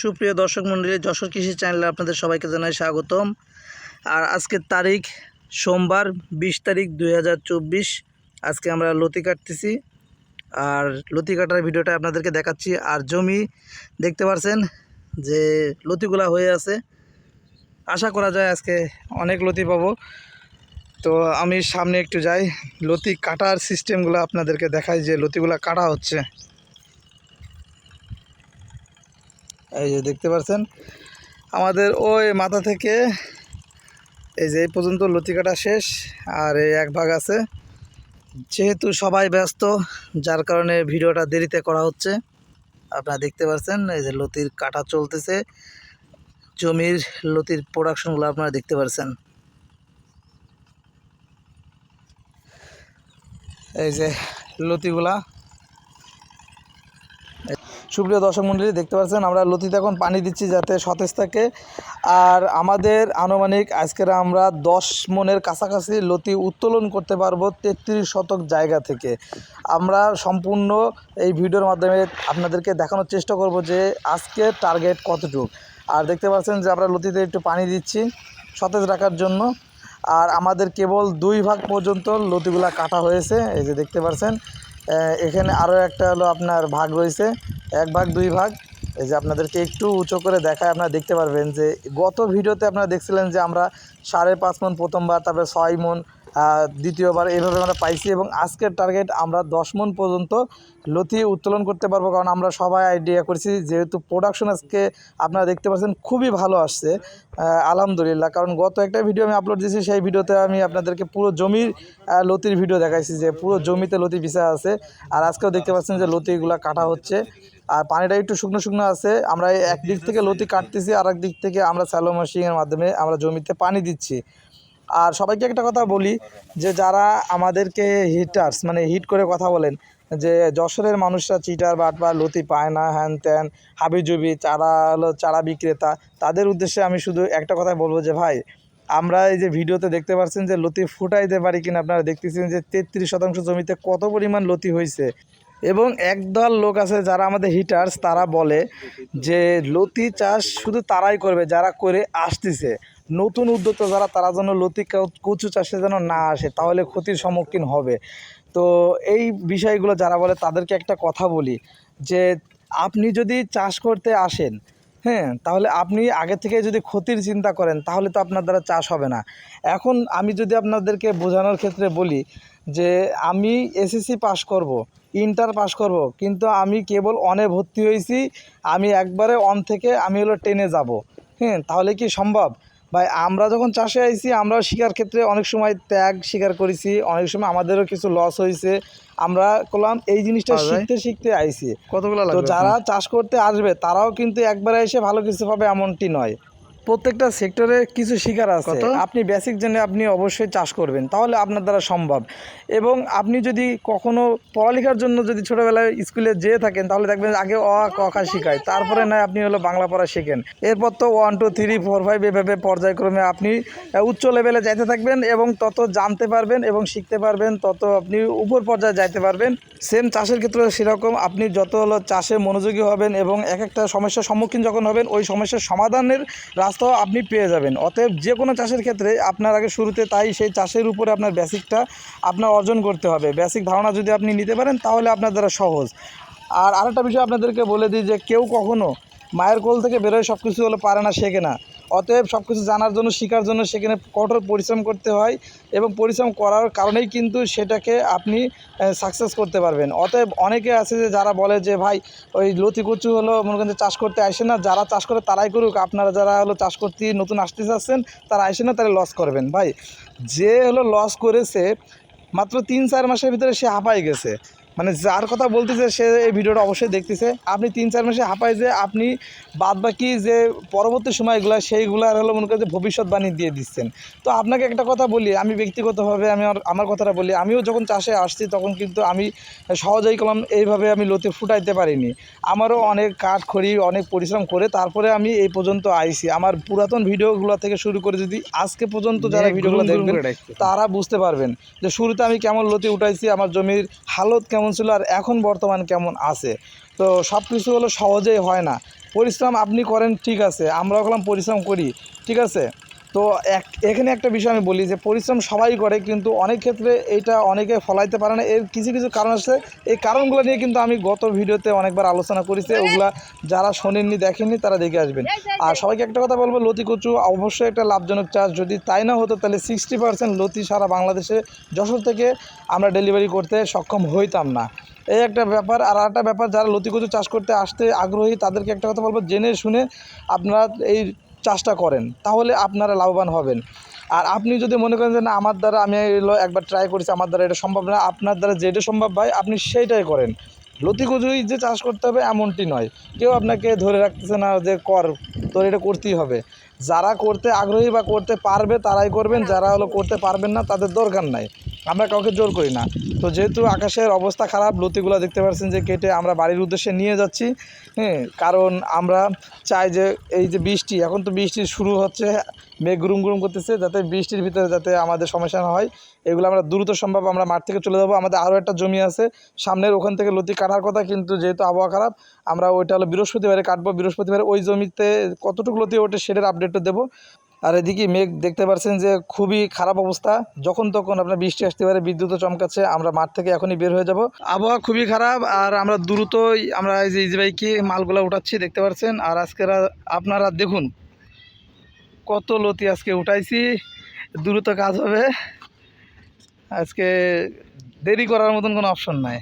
সুপ্রিয় দর্শক মণ্ডলী যশোর কৃষি চ্যানেলে আপনাদের সবাইকে জানাই স্বাগতম। আর আজকের তারিখ সোমবার, বিশ তারিখ দু হাজার চব্বিশ। আজকে আমরা লতি কাটতেছি। আর লতি কাটার ভিডিওটা আপনাদেরকে দেখাচ্ছি। আর জমি দেখতে পারছেন যে লতিগুলা হয়ে আছে। আশা করা যায় আজকে অনেক লতি পাবো। তো আমি সামনে একটু যাই। লতি কাটার সিস্টেমগুলো আপনাদেরকে দেখাই যে লতিগুলা কাটা হচ্ছে। এই যে দেখতে পাচ্ছেন আমাদের ওই মাথা থেকে এই যে এই পর্যন্ত লতি কাটা শেষ, আর এই এক ভাগ আছে। যেহেতু সবাই ব্যস্ত, যার কারণে ভিডিওটা দেরিতে করা হচ্ছে, আপনারা দেখতে পাচ্ছেন এই যে লতির কাটা চলতেছে। জমির লতির প্রোডাকশনগুলো আপনারা দেখতে পাচ্ছেন এই যে লতিগুলা সুপ্রিয় দর্শক মণ্ডলী দেখতে পাচ্ছেন আমরা লতিতে এখন পানি দিচ্ছি যাতে সতেজ থাকে। আর আমাদের আনুমানিক আজকের আমরা দশ মনের কাছাকাছি লতি উত্তোলন করতে পারব তেত্রিশ শতক জায়গা থেকে। আমরা সম্পূর্ণ এই ভিডিওর মাধ্যমে আপনাদেরকে দেখানোর চেষ্টা করব যে আজকে টার্গেট কতটুক। আর দেখতে পাচ্ছেন যে আমরা লতিতে একটু পানি দিচ্ছি সতেজ রাখার জন্য। আর আমাদের কেবল দুই ভাগ পর্যন্ত লতিগুলা কাটা হয়েছে। এই যে দেখতে পাচ্ছেন এখানে আরও একটা হলো আপনার ভাগ রয়েছে। এক ভাগ দুই ভাগ এই যে আপনাদেরকে একটু উঁচু করে দেখায়, আপনারা দেখতে পারবেন যে গত ভিডিওতে আপনারা দেখছিলেন যে আমরা সাড়ে পাঁচ মন প্রথমবার, তারপরে ছয় মন দ্বিতীয়বার এইভাবে আমরা পাইছি এবং আজকের টার্গেট আমরা দশ মন পর্যন্ত লতি উত্তোলন করতে পারব কারণ আমরা সবাই আইডিয়া করছি যেহেতু প্রোডাকশন আজকে আপনারা দেখতে পাচ্ছেন খুবই ভালো আসছে আলহামদুলিল্লাহ। কারণ গত একটা ভিডিও আমি আপলোড দিয়েছি, সেই ভিডিওতে আমি আপনাদেরকে পুরো জমির লতির ভিডিও দেখাইছি যে পুরো জমিতে লতি বিছা আছে। আর আজকেও দেখতে পাচ্ছেন যে লতিগুলা কাটা হচ্ছে। আর পানিটা একটু শুকনো শুকনো আছে, আমরা এই এক দিক থেকে লতি কাটতেছি আর এক দিক থেকে আমরা স্যালো মেশিনের মাধ্যমে আমরা জমিতে পানি দিচ্ছি। আর সবাইকে একটা কথা বলি, যে যারা আমাদেরকে হিটার্স মানে হিট করে কথা বলেন, যে যশোরের মানুষরা চিটার বাট বা লতি পায় না, হ্যান ত্যান, হাবিজুবি, চারা হলো চারা বিক্রেতা, তাদের উদ্দেশ্যে আমি শুধু একটা কথাই বলব যে ভাই, আমরা এই যে ভিডিওতে দেখতে পাচ্ছেন যে লতি ফুটাইতে পারি কিনা, আপনারা দেখতেছেন যে তেত্রিশ শতাংশ জমিতে কত পরিমাণ লতি হয়েছে এবং একদল লোক আছে যারা আমাদের হিটার্স তারা বলে যে লতি চাষ শুধু তারাই করবে, যারা করে আসতেছে। নতুন উদ্যোক্তা যারা, তারা যেন লতি কচু চাষে যেন না আসে, তাহলে ক্ষতির সম্মুখীন হবে। তো এই বিষয়গুলো যারা বলে, তাদেরকে একটা কথা বলি যে, আপনি যদি চাষ করতে আসেন হ্যাঁ তাহলে আপনি আগে থেকে যদি ক্ষতির চিন্তা করেন, তাহলে তো আপনার দ্বারা চাষ হবে না। এখন আমি যদি আপনাদেরকে বোঝানোর ক্ষেত্রে বলি যে, আমি এসএসসি পাশ করব ইন্টার পাস করব। কিন্তু আমি কেবল অনে ভর্তি হয়েছি আমি একবারে অন থেকে আমি হলো টেনে যাব। হ্যাঁ তাহলে কি সম্ভব? ভাই আমরা যখন চাষে আইছি আমরাও শিকার ক্ষেত্রে অনেক সময় ত্যাগ স্বীকার করেছি অনেক সময় আমাদেরও কিছু লস হয়েছে। আমরা করলাম এই জিনিসটা শিখতে শিখতে আইছি। কতগুলো তো যারা চাষ করতে আসবে তারাও কিন্তু একবারে এসে ভালো কিছু পাবে এমনটি নয়। প্রত্যেকটা সেক্টরে কিছু শিকার আছে। আপনি বেসিক জেনে আপনি অবশ্যই চাষ করবেন তাহলে আপনার দ্বারা সম্ভব। এবং আপনি যদি কখনো পড়ালেখার জন্য যদি ছোটোবেলায় স্কুলে যেয়ে থাকেন তাহলে দেখবেন আগে অ আ, ক খ শেখায়। তারপরে নয় আপনি হলো বাংলা পড়া শেখেন। এরপর তো one two three four five এভাবে পর্যায়ক্রমে আপনি উচ্চ লেভেলে যাইতে থাকবেন এবং তত জানতে পারবেন এবং শিখতে পারবেন তত আপনি উপর পর্যায়ে যাইতে পারবেন। সেম চাষের ক্ষেত্রে সেরকম আপনি যত হলো চাষে মনোযোগী হবেন এবং এক একটা সমস্যার সম্মুখীন যখন হবেন ওই সমস্যার সমাধানের রাস্তাও আপনি পেয়ে যাবেন। অতএব যে কোনো চাষের ক্ষেত্রে আপনার আগে শুরুতে তাই সেই চাষের উপরে আপনার বেসিকটা আপনার অর্জন করতে হবে। বেসিক ধারণা যদি আপনি নিতে পারেন তাহলে আপনার দ্বারা সহজ। আর আরেকটা বিষয় আপনাদেরকে বলে দিই যে কেউ কখনো মায়ের কোল থেকে বেরোয় সব কিছু হলে পারে না, শেখে না। অতএব সব কিছু জানার জন্য, শেখার জন্য সেখানে কঠোর পরিশ্রম করতে হয় এবং পরিশ্রম করার কারণেই কিন্তু সেটাকে আপনি সাকসেস করতে পারবেন। অতএব অনেকে আছে যে যারা বলে যে, ভাই, ওই লতি কচু হলো, মনে করেন চাষ করতে আসে না। যারা চাষ করে তারাই করুক। আপনারা যারা হলো চাষ করতে নতুন আসতে চাচ্ছেন, তারা আসে না তারা লস করবেন। ভাই, যে হলো লস করেছে, মাত্র তিন চার মাসের ভিতরে সে হাঁপাই গেছে। মানে যার কথা বলতেছে সে এই ভিডিওটা অবশ্যই দেখতেছে। আপনি তিন চার মাসে হাঁপাই যে আপনি বাদ বাকি যে পরবর্তী সময়গুলো সেইগুলার হলো মনে করেন যে ভবিষ্যৎবাণী দিয়ে দিচ্ছেন। তো আপনাকে একটা কথা বলি আমি ব্যক্তিগতভাবে আমি আমার আমার কথাটা বলি আমিও যখন চাষে আসছি তখন কিন্তু আমি সহজেই কলম এইভাবে আমি লতি ফুটাইতে পারিনি। আমারও অনেক কাঠ খড়ি অনেক পরিশ্রম করে তারপরে আমি এই পর্যন্ত আইছি। আমার পুরাতন ভিডিওগুলো থেকে শুরু করে যদি আজকে পর্যন্ত যারা ভিডিওগুলো দেখবেন তারা বুঝতে পারবেন যে শুরুতে আমি কেমন লতি উঠাইছি আমার জমির হালত কেমন ছিল আর এখন বর্তমান কেমন আছে? তো সব কিছু হলো সহজেই হয় না। পরিশ্রম আপনি করেন, ঠিক আছে। আমরাও করলাম পরিশ্রম করি, ঠিক আছে? তো এক, এখানে একটা বিষয় আমি বলি যে পরিশ্রম সবাই করে, কিন্তু অনেক ক্ষেত্রে এটা অনেকে ফলাইতে পারে না। এর কিছু কিছু কারণ আছে। এই কারণগুলো নিয়ে কিন্তু আমি গত ভিডিওতে অনেকবার আলোচনা করেছি ওগুলা যারা শোনেননি, দেখেননি, তারা দেখে আসবেন। আর সবাইকে একটা কথা বলব, লতি কচু অবশ্যই একটা লাভজনক চাষ। যদি তাই না হতো, তাহলে সিক্সটি পার্সেন্ট লতি সারা বাংলাদেশে যশোর থেকে আমরা ডেলিভারি করতে সক্ষম হইতাম না। এই একটা ব্যাপার। আর একটা ব্যাপার, যারা লতি কচু চাষ করতে আসতে আগ্রহী, তাদেরকে একটা কথা বলব, জেনে শুনে আপনারা এই চাষটা করেন, তাহলে আপনারা লাভবান হবেন। আর আপনি যদি মনে করেন যে, না, আমার দ্বারা আমি একবার ট্রাই করেছি, আমার দ্বারা এটা সম্ভব না আপনার দ্বারা যেটা সম্ভব ভাই, আপনি সেইটাই করেন। লতি কচুই যে চাষ করতে হবে, এমনটি নয়। কেউ আপনাকে ধরে রাখতেছে না যে, কর, তোর এটা করতেই হবে। যারা করতে আগ্রহী বা করতে পারবে, তারাই করবেন, যারা হলো করতে পারবেন না, তাদের দরকার নাই। আমরা কাউকে জোর করি না। তো যেহেতু আকাশের অবস্থা খারাপ, লতিগুলো দেখতে পাচ্ছেন যে কেটে আমরা বাড়ির উদ্দেশ্যে নিয়ে যাচ্ছি হ্যাঁ কারণ আমরা চাই যে এই যে বৃষ্টি, এখন তো বৃষ্টি শুরু হচ্ছে, মেঘ গুরুম গুরুম করতেছে, যাতে বৃষ্টির ভিতরে যাতে আমাদের সমস্যা না হয়। এগুলো আমরা দ্রুত সম্ভব আমরা মাঠ থেকে চলে যাব, আমাদের আরও একটা জমি আছে, সামনের ওখান থেকে লতি কাটার কথা, কিন্তু যেহেতু আবহাওয়া খারাপ, আমরা ওইটা হলো বৃহস্পতিবারে কাটবো, বৃহস্পতিবারে ওই জমিতে কতটুকু লতি ওঠে সেটার আপডেটটা দেবো। আর এদিকে মেঘ দেখতে পাচ্ছেন যে খুবই খারাপ অবস্থা। যখন তখন আপনার বৃষ্টি আসতে পারে বিদ্যুৎও চমকাচ্ছে, আমরা মাঠ থেকে এখনই বের হয়ে যাব। আবহাওয়া খুবই খারাপ, আর আমরা দ্রুতই আমরা এই যে ইজি বাইকে মালগুলো উঠাচ্ছি, দেখতে পাচ্ছেন আর আজকের আপনারা দেখুন, কত লতি আজকে উঠাইছি, দ্রুত কাজ হবে। আজকে দেরি করার মতন কোনো অপশন নাই।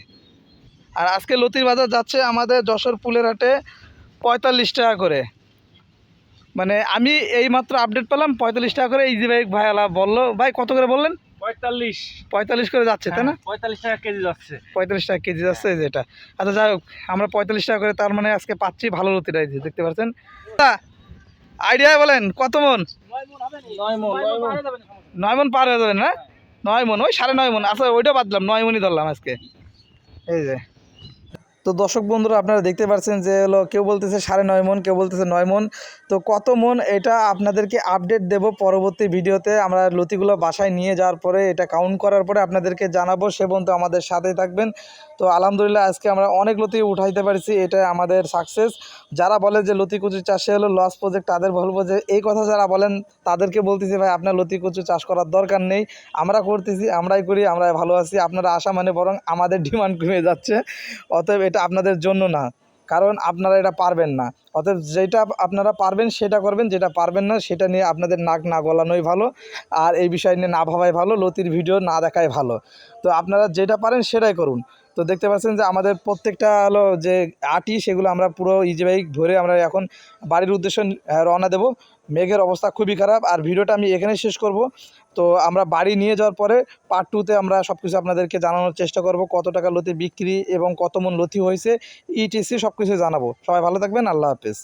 আর আজকে লতির বাজার যাচ্ছে আমাদের যশোর পুলের হাটে পঁয়তাল্লিশ টাকা করে। মানে আমি এই মাত্র আপডেট পেলাম পঁয়তাল্লিশ টাকা করে ইজি বাইক ভাই আলা বলল। ভাই কত করে বললেন? পঁয়তাল্লিশ। পঁয়তাল্লিশ করে যাচ্ছে তাই না? পঁয়তাল্লিশ টাকা কেজি যাচ্ছে। পঁয়তাল্লিশ টাকা কেজি যাচ্ছে এই যে এটা। আচ্ছা যাই হোক আমরা পঁয়তাল্লিশ টাকা করে তার মানে আজকে পাচ্ছি ভালো লতিটা এই যে দেখতে পাচ্ছেন? আইডিয়া বলেন কত মন? নয় মন নয় মন। পার হয়ে যাবেন না? নয় মন ওই সাড়ে নয় মন। আচ্ছা ওইটা বাদ দিলাম নয় মনই ধরলাম আজকে। এই যে। তো দর্শক বন্ধুরা, আপনারা দেখতে পাচ্ছেন যে হলো কেউ বলতেছে সাড়ে নয় মন, কেউ বলতেছে নয় মন। তো কত মন এটা আপনাদেরকে আপডেট দেব পরবর্তী ভিডিওতে। আমরা লতিগুলো বাসায় নিয়ে যাওয়ার পরে, এটা কাউন্ট করার পরে আপনাদেরকে জানাব। সে পর্যন্ত আমাদের সাথেই থাকবেন। তো আলহামদুলিল্লাহ আজকে আমরা অনেক লতি উঠাইতে পারছি এটা আমাদের সাকসেস যারা বলে যে লতি কচু চাষে হলো লস প্রজেক্ট তাদের বলব যে এই কথা যারা বলেন, তাদেরকে বলতেছি, ভাই, আপনার লতি কচু চাষ করার দরকার নেই। আমরা করতেছি, আমরাই করি, আমরা ভালো আছি। আপনারা আসা মানে বরং আমাদের ডিমান্ড কমে যাচ্ছে। অতএব এটা আপনাদের জন্য না। কারণ আপনারা এটা পারবেন না। অতএব যেটা আপনারা পারবেন, সেটা করবেন, যেটা পারবেন না, সেটা নিয়ে আপনাদের নাক না গলানোই ভালো। আর এই বিষয় নিয়ে না ভাবাই ভালো, লতির ভিডিও না দেখাই ভালো। তো আপনারা যেটা পারেন, সেটাই করুন। তো দেখতে পাচ্ছেন যে আমাদের প্রত্যেকটা হলো যে আটি, সেগুলো আমরা পুরো ইজি বাইক ধরে আমরা এখন বাড়ির উদ্দেশ্যে রওনা দেব। মেঘের অবস্থা খুবই খারাপ। আর ভিডিওটা আমি এখানে শেষ করব। তো আমরা বাড়ি নিয়ে যাওয়ার পরে পার্ট টুতে আমরা সব কিছু আপনাদেরকে জানানোর চেষ্টা করব। কত টাকা লতি বিক্রি এবং কত মন লতি হয়েছে ইটিসি সব কিছু জানাব। সবাই ভালো থাকবেন। আল্লাহ হাফেজ।